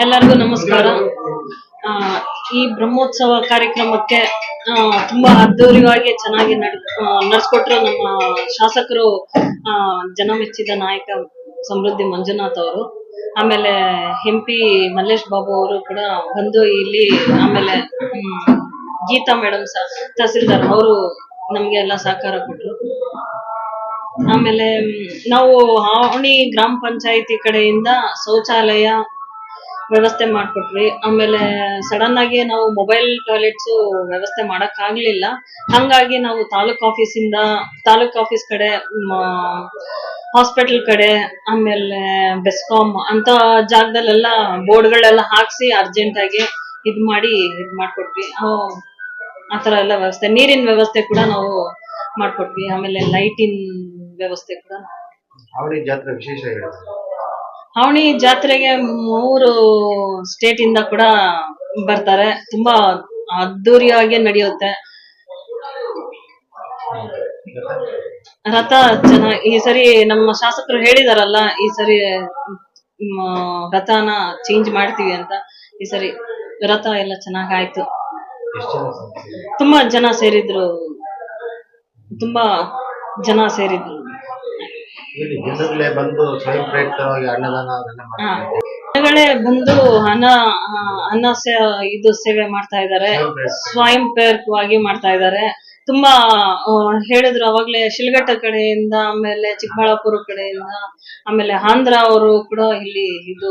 ಎಲ್ಲರಿಗೂ ನಮಸ್ಕಾರ. ಈ ಬ್ರಹ್ಮೋತ್ಸವ ಕಾರ್ಯಕ್ರಮಕ್ಕೆ ತುಂಬಾ ಅದ್ದೂರಿಯಾಗಿ ಚೆನ್ನಾಗಿ ನಡೆಸ್ಕೊಟ್ರು ನಮ್ಮ ಶಾಸಕರು ಆ, ಜನಮೆಚ್ಚಿದ ನಾಯಕ ಸಮೃದ್ಧಿ ಮಂಜುನಾಥ್ ಅವರು. ಆಮೇಲೆ ಎಂ ಮಲ್ಲೇಶ್ ಬಾಬು ಅವರು ಕೂಡ ಬಂದು ಇಲ್ಲಿ ಆಮೇಲೆ ಗೀತಾ ಮೇಡಮ್ ಸಹ ತಹಸೀಲ್ದಾರ್ ಅವರು ನಮ್ಗೆ ಎಲ್ಲ ಸಹಕಾರ ಕೊಟ್ರು. ಆಮೇಲೆ ನಾವು ಹಾವಣಿ ಗ್ರಾಮ ಪಂಚಾಯತಿ ಕಡೆಯಿಂದ ಶೌಚಾಲಯ ವ್ಯವಸ್ಥೆ ಮಾಡ್ಕೊಟ್ವಿ. ಆಮೇಲೆ ಸಡನ್ ಆಗಿ ನಾವು ಮೊಬೈಲ್ ಟಾಯ್ಲೆಟ್ಸ್ ವ್ಯವಸ್ಥೆ ಮಾಡಕ್ ಆಗ್ಲಿಲ್ಲ. ಹಂಗಾಗಿ ನಾವು ತಾಲೂಕ್ ಆಫೀಸಿಂದ ತಾಲೂಕ್ ಆಫೀಸ್ ಕಡೆ ಹಾಸ್ಪಿಟಲ್ ಕಡೆ, ಆಮೇಲೆ ಬೆಸ್ಕಾಂ ಅಂತ ಜಾಗದಲ್ಲೆಲ್ಲ ಬೋರ್ಡ್ಗಳೆಲ್ಲ ಹಾಕ್ಸಿ ಅರ್ಜೆಂಟ್ ಆಗಿ ಇದ್ ಮಾಡಿ ಇದ್ ಮಾಡ್ಕೊಟ್ವಿ. ಆತರ ಎಲ್ಲ ವ್ಯವಸ್ಥೆ. ನೀರಿನ ವ್ಯವಸ್ಥೆ ಕೂಡ ನಾವು ಮಾಡ್ಕೊಟ್ವಿ. ಆಮೇಲೆ ಲೈಟಿನ್ ವ್ಯವಸ್ಥೆ ಕೂಡ ಜಾತ್ರೆ ವಿಶೇಷ ಅವಣಿ ಜಾತ್ರೆಗೆ ಮೂರು ಸ್ಟೇಟ್ ಇಂದ ಕೂಡ ಬರ್ತಾರೆ. ತುಂಬಾ ಅದ್ದೂರಿಯಾಗಿ ನಡೆಯುತ್ತೆ. ರಥ ಚೆನ್ನಾಗಿ ಈ ಸರಿ ನಮ್ಮ ಶಾಸಕರು ಹೇಳಿದಾರಲ್ಲ, ಈ ಸರಿ ರಥನ ಚೇಂಜ್ ಮಾಡ್ತೀವಿ ಅಂತ. ಈ ಸರಿ ರಥ ಎಲ್ಲ ಚೆನ್ನಾಗ್ ಆಯ್ತು ಎಷ್ಟು ಜನ ಸಂಖ್ಯೆ? ತುಂಬಾ ಜನ ಸೇರಿದ್ರು. ತುಂಬಾ ಜನ ಸೇರಿದ್ರು. ಇಲ್ಲಿ ಜನಗಳೇ ಬಂದು ಸ್ವಯಂ ಪ್ರೇರಿತವಾಗಿ ಅನ್ನದಾನ ಅದನ್ನ ಮಾಡ್ತಾರೆ. ಜನಗಳೇ ಬಂದು ಅನ್ನ ಅನ್ನ ಸೇ ಇದು ಸೇವೆ ಮಾಡ್ತಾ ಇದ್ದಾರೆ. ಸ್ವಯಂ ಪ್ರೇರಕವಾಗಿ ಮಾಡ್ತಾ ಇದ್ದಾರೆ. ತುಂಬಾ ಹೇಳಿದ್ರು ಅವಾಗ್ಲೇ ಶಿಲ್ಘಟ್ಟ ಕಡೆಯಿಂದ ಆಮೇಲೆ ಚಿಕ್ಕಬಳ್ಳಾಪುರ ಕಡೆಯಿಂದ ಆಮೇಲೆ ಆಂಧ್ರ ಅವರು ಕೂಡ ಇಲ್ಲಿ ಇದು